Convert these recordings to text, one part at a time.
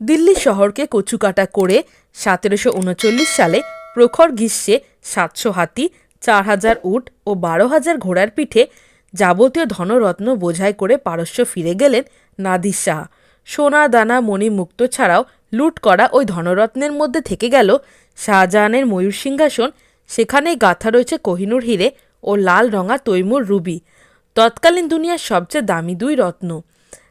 দিল্লি শহরকে কচুকাটা করে সতেরোশো উনচল্লিশ সালে প্রখর গ্রীষ্মে সাতশো হাতি, চার হাজার উট ও বারো হাজার ঘোড়ার পিঠে যাবতীয় ধনরত্ন বোঝাই করে পারস্য ফিরে গেলেন নাদির শাহ। সোনা, দানা, মণি মুক্ত ছাড়াও লুট করা ওই ধনরত্নের মধ্যে থেকে গেল শাহজাহানের ময়ূর সিংহাসন। সেখানেই গাথা রয়েছে কোহিনুর হিরে ও লাল রঙা তৈমুর রুবি। তৎকালীন দুনিয়ার সবচেয়ে দামি দুই রত্ন।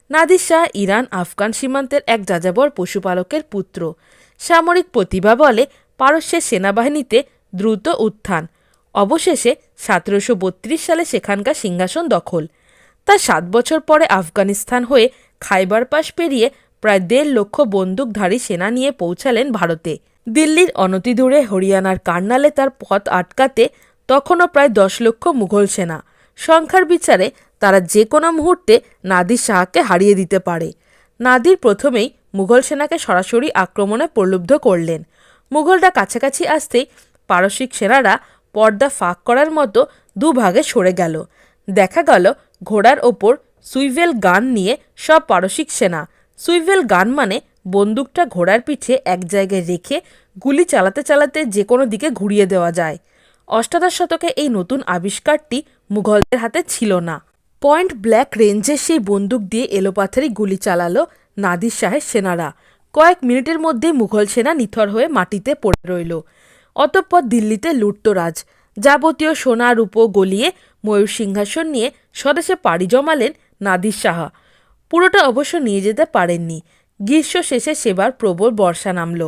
নাদির শাহ ইরান, আফগান সীমান্তের এক যাযাবর পশুপালকের পুত্র। সামরিক প্রতিভা বলে পারস্যের সেনাবাহিনীতে দ্রুত উত্থান। অবশেষে সতেরোশো বত্রিশ সালে সেখানকার সিংহাসন দখল। তার সাত বছর পরে আফগানিস্তান হয়ে খাইবার পাশ পেরিয়ে প্রায় দেড় লক্ষ বন্দুকধারী সেনা নিয়ে পৌঁছালেন ভারতে। দিল্লির অনতিদূরে হরিয়ানার কার্নালে তার পথ আটকাতে তখনও প্রায় দশ লক্ষ মুঘল সেনা। সংখ্যার বিচারে তারা যে কোনো মুহূর্তে নাদির শাহকে হারিয়ে দিতে পারে। নাদির প্রথমেই মুঘল সেনাকে সরাসরি আক্রমণে প্রলুব্ধ করলেন। মুঘলরা কাছাকাছি আসতেই পারসিক সেনারা পর্দা ফাঁক করার মতো দুভাগে সরে গেল। দেখা গেল, ঘোড়ার ওপর সুইভেল গান নিয়ে সব পারসিক সেনা। সুইভেল গান মানে বন্দুকটা ঘোড়ার পিঠে এক জায়গায় রেখে গুলি চালাতে চালাতে যে কোনো দিকে ঘুরিয়ে দেওয়া যায়। অষ্টাদশ শতকে এই নতুন আবিষ্কারটি মুঘলদের হাতে ছিল না। পয়েন্ট ব্ল্যাক রেঞ্জের সেই বন্দুক দিয়ে এলোপাথারি গুলি চালালো নাদির শাহের সেনারা। কয়েক মিনিটের মধ্যে মুঘল সেনা নিথর হয়ে মাটিতে পড়ে রইল। অতঃপর দিল্লিতে লুটতরাজ। যাবতীয় সোনা, রূপো গলিয়ে ময়ূর সিংহাসন নিয়ে স্বদেশে পাড়ি জমালেন নাদির সাহা। পুরোটা অবশ্য নিয়ে যেতে পারেননি। গ্রীষ্ম শেষে সেবার প্রবল বর্ষা নামল।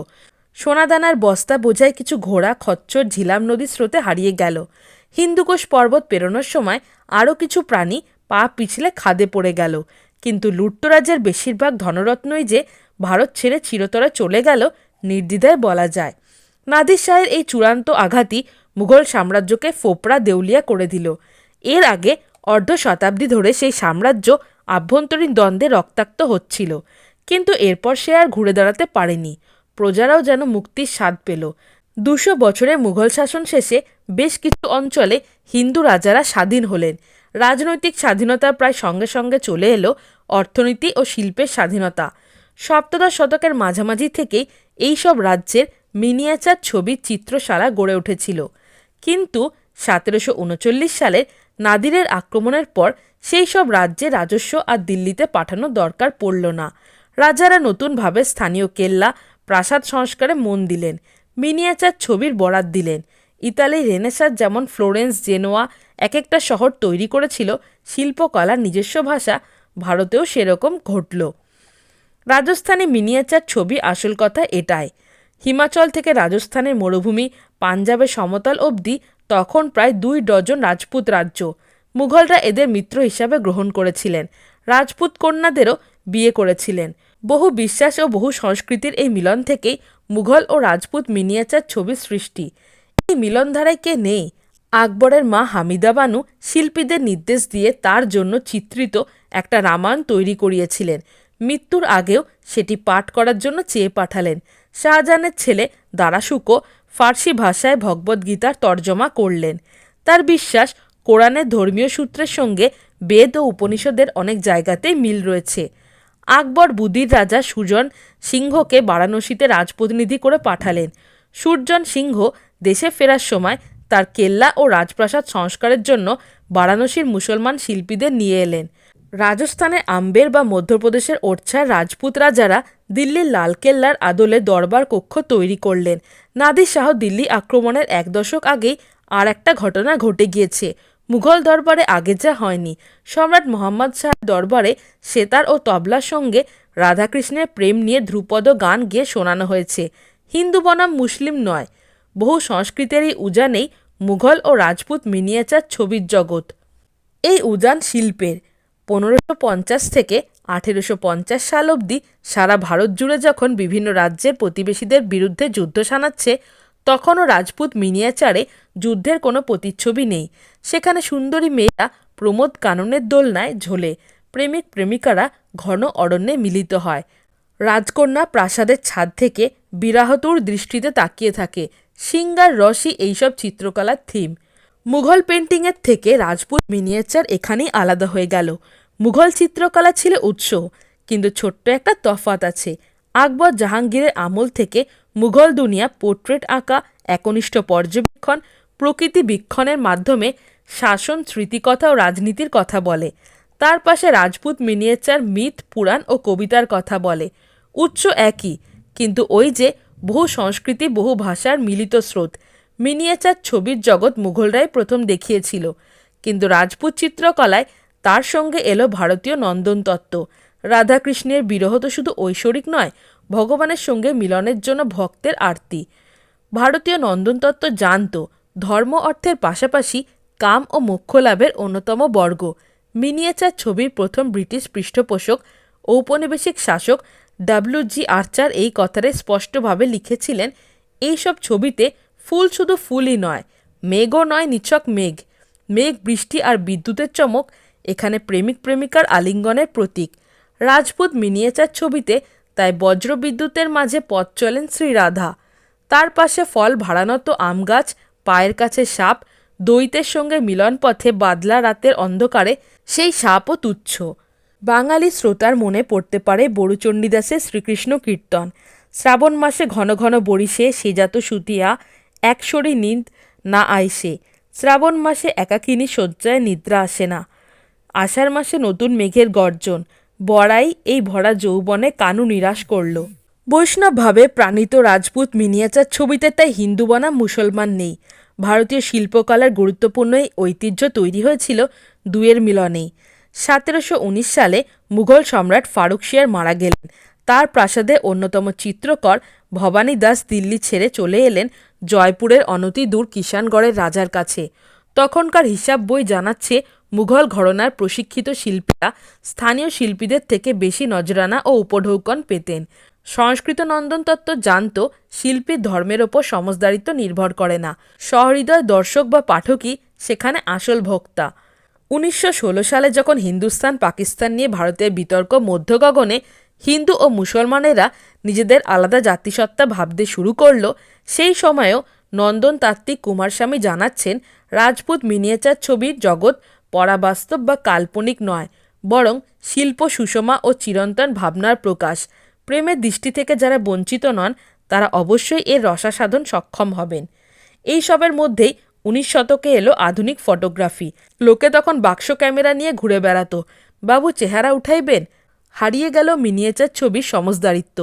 সোনাদানার বস্তা বোঝায় কিছু ঘোড়া, খচ্চর, ঝিলাম নদীর স্রোতে হারিয়ে গেল। হিন্দুকোষ পর্বত পেরোনোর সময় আরও কিছু প্রাণী পা পিছলে খাদে পড়ে গেল। কিন্তু লুট্তরাজের বেশিরভাগ ধনরত্নই যে ভারত ছেড়ে চিরতরে চলে গেল, নির্দ্বিধায় বলা যায়। নাদির শাহের এই চূড়ান্ত আঘাতই মুঘল সাম্রাজ্যকে ফোপড়া দেউলিয়া করে দিল। এর আগে অর্ধ শতাব্দী ধরে সেই সাম্রাজ্য আভ্যন্তরীণ দ্বন্দ্বে রক্তাক্ত হচ্ছিল। কিন্তু এরপর সে আর ঘুরে দাঁড়াতে পারেনি। প্রজারাও যেন মুক্তির স্বাদ পেল। দুশো বছরের মুঘল শাসন শেষে বেশ কিছু অঞ্চলে হিন্দু রাজারা স্বাধীন হলেন। রাজনৈতিক স্বাধীনতার প্রায় সঙ্গে সঙ্গে চলে এলো অর্থনীতি ও শিল্পের স্বাধীনতা। সপ্তদশ শতকের মাঝামাঝি থেকেই এই সব রাজ্যের মিনিয়েচার ছবির চিত্রশালা গড়ে উঠেছিল। কিন্তু সতেরোশো উনচল্লিশ সালে নাদিরের আক্রমণের পর সেই সব রাজ্যে রাজস্ব আর দিল্লিতে পাঠানো দরকার পড়ল না। রাজারা নতুনভাবে স্থানীয় কেল্লা প্রাসাদ সংস্কারে মন দিলেন, মিনিয়েচার ছবির বরাত দিলেন। ইতালির রেনেসার যেমন ফ্লোরেন্স, জেনোয়া এক একটা শহর তৈরি করেছিল, শিল্পকলার নিজস্ব ভাষা ভারতেও সেরকম ঘটল। রাজস্থানে মিনিয়েচার ছবি আসল কথা এটাই। হিমাচল থেকে রাজস্থানের মরুভূমি পাঞ্জাবের সমতল অবধি, তখন প্রায় দুই ডজন রাজপুত রাজ্য। মুঘলরা এদের মিত্র হিসাবে গ্রহণ করেছিলেন। রাজপুত কন্যাদেরও বিয়ে করেছিলেন। বহু বিশ্বাস ও বহু সংস্কৃতির এই মিলন থেকেই মুঘল ও রাজপুত মিনিয়েচার ছবির সৃষ্টি। মিলনধারায় কে নেই? আকবরের মা হামিদা বানু শিল্পীদের নির্দেশ দিয়ে তার জন্য চিত্রিত একটা রামায়ণ তৈরি করিয়েছিলেন। মৃত্যুর আগেও সেটি পাঠ করার জন্য চেয়ে পাঠালেন। শাহজাহানের ছেলে দারাশুকো ফার্সি ভাষায় ভগবদ্গীতার তর্জমা করলেন। তার বিশ্বাস কোরআনের ধর্মীয় সূত্রের সঙ্গে বেদ ও উপনিষদের অনেক জায়গাতেই মিল রয়েছে। আকবর বুদির রাজা সুজন সিংহকে বারাণসীতে রাজপ্রতিনিধি করে পাঠালেন। সুরজন সিংহ দেশে ফেরার সময় তার কেল্লা ও রাজপ্রাসাদ সংস্কারের জন্য বারাণসীর মুসলমান শিল্পীদের নিয়ে এলেন। রাজস্থানে আম্বের বা মধ্যপ্রদেশের ওরছার রাজপুত রাজারা দিল্লির লালকেল্লার আদলে দরবার কক্ষ তৈরি করলেন। নাদির শাহ দিল্লি আক্রমণের এক দশক আগেই আর একটা ঘটনা ঘটে গিয়েছে। মুঘল দরবারে আগে যা হয়নি। সম্রাট মোহাম্মদ শাহ দরবারে সেতার ও তবলার সঙ্গে রাধাকৃষ্ণের প্রেম নিয়ে ধ্রুপদ গান গিয়ে শোনানো হয়েছে। হিন্দু বনাম মুসলিম নয়। বহু সংস্কৃতেরই উজানেই মুঘল ও রাজপুত মিনিয়েচার ছবির জগৎ। এই উজান শিল্পের পনেরোশো পঞ্চাশ থেকে আঠেরোশো পঞ্চাশ সাল অবধি সারা ভারত জুড়ে যখন বিভিন্ন রাজ্যের প্রতিবেশীদের বিরুদ্ধে যুদ্ধ সানাচ্ছে, তখনও রাজপুত মিনিয়েচারে যুদ্ধের কোনো প্রতিচ্ছবি নেই। সেখানে সুন্দরী মেয়েরা প্রমোদ কাননের দোলনায় ঝোলে। প্রেমিক প্রেমিকারা ঘন অরণ্যে মিলিত হয়। রাজকন্যা প্রাসাদের ছাদ থেকে বিরাহতুর দৃষ্টিতে তাকিয়ে থাকে। সিঙ্গার রসই এইসব চিত্রকলার থিম মুঘল পেন্টিংয়ের থেকে রাজপুত মিনিয়েচার এখানেই আলাদা হয়ে গেল। মুঘল চিত্রকলা ছিল উৎস, কিন্তু ছোট্ট একটা তফাত আছে। আকবর জাহাঙ্গীরের আমল থেকে মুঘল দুনিয়া পোর্ট্রেট আঁকা, একনিষ্ঠ পর্যবেক্ষণ, প্রকৃতি বীক্ষণের মাধ্যমে শাসন, স্মৃতিকথা ও রাজনীতির কথা বলে। তার পাশে রাজপুত মিনিয়েচার মিথ পুরাণ ও কবিতার কথা বলে। উৎস একই কিন্তু ওই যে বহু সংস্কৃতি, বহু ভাষার মিলিত স্রোত। মিনিয়েচার ছবির জগৎ মুঘলরাই প্রথম দেখিয়েছিল। কিন্তু রাজপুত চিত্রকলায় তার সঙ্গে এলো ভারতীয় নন্দন তত্ত্ব রাধাকৃষ্ণের বিরহ তো শুধু ঐশ্বরিক নয়, ভগবানের সঙ্গে মিলনের জন্য ভক্তের আরতি। ভারতীয় নন্দনতত্ত্ব জানত, ধর্ম অর্থের পাশাপাশি কাম ও মোক্ষ লাভের অন্যতম বর্গ। মিনিয়েচার ছবির প্রথম ব্রিটিশ পৃষ্ঠপোষক ঔপনিবেশিক শাসক ডাব্লিউ জি আর্চার এই কথাটাই স্পষ্টভাবে লিখেছিলেন, এইসব ছবিতে ফুল শুধু ফুলই নয়, মেঘও নয়, নিছক মেঘ। মেঘ, বৃষ্টি আর বিদ্যুতের চমক, এখানে প্রেমিক প্রেমিকার আলিঙ্গনের প্রতীক। রাজপুত মিনিয়েচার ছবিতে তাই বজ্র বিদ্যুতের মাঝে পথ চলেন শ্রীরাধা। তার পাশে ফল ভাড়ানত আম গাছ, পায়ের কাছে সাপ দৈতের সঙ্গে মিলন পথে বাদলা রাতের অন্ধকারে সেই সাপও তুচ্ছ। বাঙালি শ্রোতার মনে পড়তে পারে বড়ুচণ্ডীদাসের শ্রীকৃষ্ণ কীর্তন। শ্রাবণ মাসে ঘন ঘন বরিশে সেজাত সুতিয়া একশরী নিন্দ না আইসে শ্রাবণ মাসে একাকিনী শয্যায় নিদ্রা আসে না। আষাঢ় মাসে নতুন মেঘের গর্জন। বড়াই এই ভরা যৌবনে কানু নিরাশ করল। বৈষ্ণবভাবে প্রাণিত রাজপুত মিনিয়েচার ছবিতে তাই হিন্দু বনাম মুসলমান নেই। ভারতীয় শিল্পকলার গুরুত্বপূর্ণ এই ঐতিহ্য তৈরি হয়েছিল দুয়ের মিলনেই। সতেরোশো উনিশ সালে মুঘল সম্রাট ফারুক শিয়ার মারা গেলেন। তার প্রাসাদে অন্যতম চিত্রকর ভবানী দাস দিল্লি ছেড়ে চলে এলেন জয়পুরের অনতি দূর কিষাণগড়ের রাজার কাছে। তখনকার হিসাব বই জানাচ্ছে মুঘল ঘরনার প্রশিক্ষিত শিল্পীরা স্থানীয় শিল্পীদের থেকে বেশি নজরানা ও উপঢৌকন পেতেন। সংস্কৃত নন্দন তত্ত্ব জানত শিল্পীর ধর্মের ওপর সমজদারিত্ব নির্ভর করে না। সহৃদয় দর্শক বা পাঠকই সেখানে আসল ভোক্তা। উনিশশো ষোলো সালে যখন হিন্দুস্তান, পাকিস্তান নিয়ে ভারতের বিতর্ক মধ্য গগনে হিন্দু ও মুসলমানেরা নিজেদের আলাদা জাতিসত্তা ভাবতে শুরু করল, সেই সময়েও নন্দন তাত্ত্বিক কুমারস্বামী জানাচ্ছেন, রাজপুত মিনিয়েচার ছবির জগৎ পরাবাস্তব বা কাল্পনিক নয়, বরং শিল্প সুষমা ও চিরন্তন ভাবনার প্রকাশ। প্রেমের দৃষ্টি থেকে যারা বঞ্চিত নন, তারা অবশ্যই এর রসাসাধন সক্ষম হবেন। এই সবের মধ্যেই উনিশ শতকে এলো আধুনিক ফটোগ্রাফি। লোকে তখন বাক্স ক্যামেরা নিয়ে ঘুরে বেড়াতো। বাবু চেহারা উঠাইবেন, হারিয়ে গেল মিনিয়েচার ছবির সমজদারিত্ব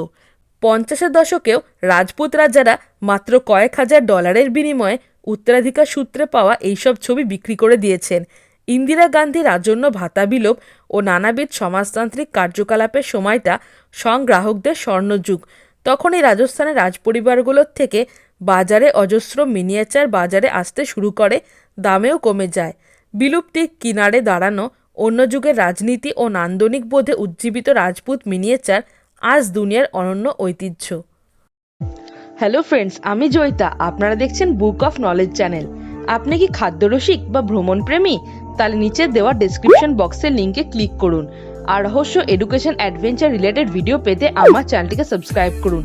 পঞ্চাশের দশকেও রাজপুত রাজারা মাত্র কয়েক হাজার ডলারের বিনিময়ে উত্তরাধিকার সূত্রে পাওয়া এইসব ছবি বিক্রি করে দিয়েছেন। ইন্দিরা গান্ধী রাজন্য ভাতা বিলোপ ও নানাবিধ সমাজতান্ত্রিক কার্যকলাপের সময়টা সংগ্রাহকদের স্বর্ণযুগ। তখনই রাজস্থানের রাজপরিবারগুলোর থেকে বাজারে অজস্র মিনিয়েচার বাজারে আসতে শুরু করে, দামেও কমে যায়। বিলুপ্তির কিনারে দাঁড়ানো, অন্য যুগের রাজনীতি ও নান্দনিক বোধে উজ্জীবিত রাজপুত মিনিয়েচার আজ দুনিয়ার অনন্য ঐতিহ্য। হ্যালো ফ্রেন্ডস আমি জয়িতা। আপনারা দেখছেন বুক অফ নলেজ চ্যানেল আপনি কি খাদ্যরসিক বা ভ্রমণ প্রেমী তাহলে নিচে দেওয়া ডেসক্রিপশন বক্সের লিঙ্কে ক্লিক করুন। আর রহস্য এডুকেশন অ্যাডভেঞ্চার রিলেটেড ভিডিও পেতে আমার চ্যানেলটিকে সাবস্ক্রাইব করুন।